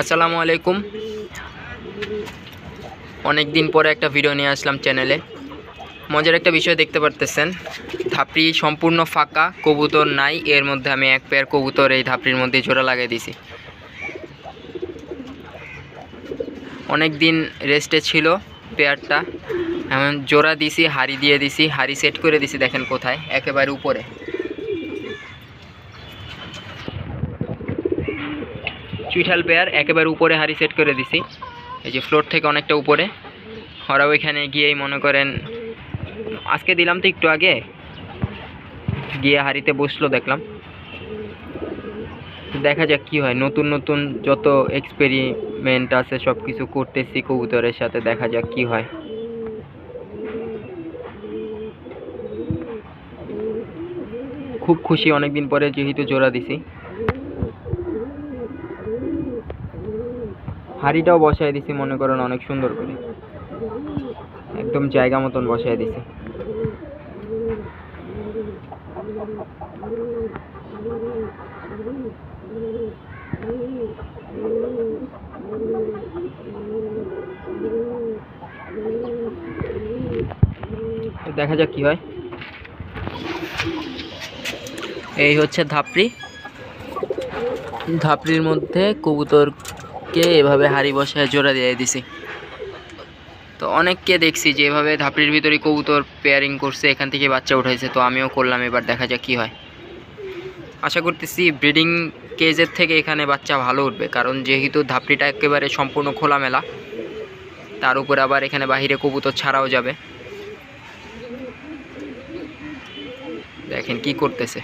আসসালামু আলাইকুম। অনেক দিন পরে একটা ভিডিও নিয়ে আসলাম চ্যানেলে মজার একটা বিষয় দেখতে পারতেছেন। ধাপড়ি সম্পূর্ণ ফাঁকা, কবুতর নাই, এর মধ্যে আমি এক পেয়ার কবুতর এই ধাপড়ির মধ্যে জোড়া লাগিয়ে দিছি। অনেক দিন রেস্টে ছিল পেয়ারটা এমন জোড়া দিছি, হাড়ি দিয়ে দিছি, হাড়ি সেট করে দিছি, দেখেন কোথায়, একেবারে উপরে। চুইঠাল পেয়ার একেবারে উপরে হাড়ি সেট করে দিছি। এই যে ফ্লোর থেকে অনেকটা উপরে। ওরা ওইখানে গিয়েই মনে করেন, আজকে দিলাম তো একটু আগে। গিয়ে হাড়িতে বসল, দেখলাম। দেখা যাক কি হয়। নতুন নতুন যত এক্সপেরিমেন্ট আছে সব কিছু করতেছি কবুতরের সাথে, দেখা যাক কি হয়। খুব খুশি, অনেকদিন পরে যেহেতু জোড়া দিছি। হাড়িটাও বসায় দিছি, মনে করেন অনেক সুন্দর করে। একদম জায়গা মতন বসায় দিছি। দেখা যাক কি হয়। এই হচ্ছে ধাপড়ি। ধাপড়ির মধ্যে কবুতরকে এভাবে হাড়ি বসায় জোড়া দিয়ে দিছি। তো অনেককে দেখছি যে এভাবে ধাপড়ির ভিতরে কবুতর পেয়ারিং করছে, এখান থেকে বাচ্চা উঠাইছে। তো আমিও করলাম, এবার দেখা যাক কী হয়। আশা করতেছি ব্রিডিং কেজের থেকে এখানে বাচ্চা ভালো উঠবে, কারণ যেহেতু ধাপড়িটা একেবারে সম্পূর্ণ খোলামেলা, তার উপরে আবার এখানে বাহিরে কবুতর ছাড়াও যাবে। দেখেন কি করতেছে।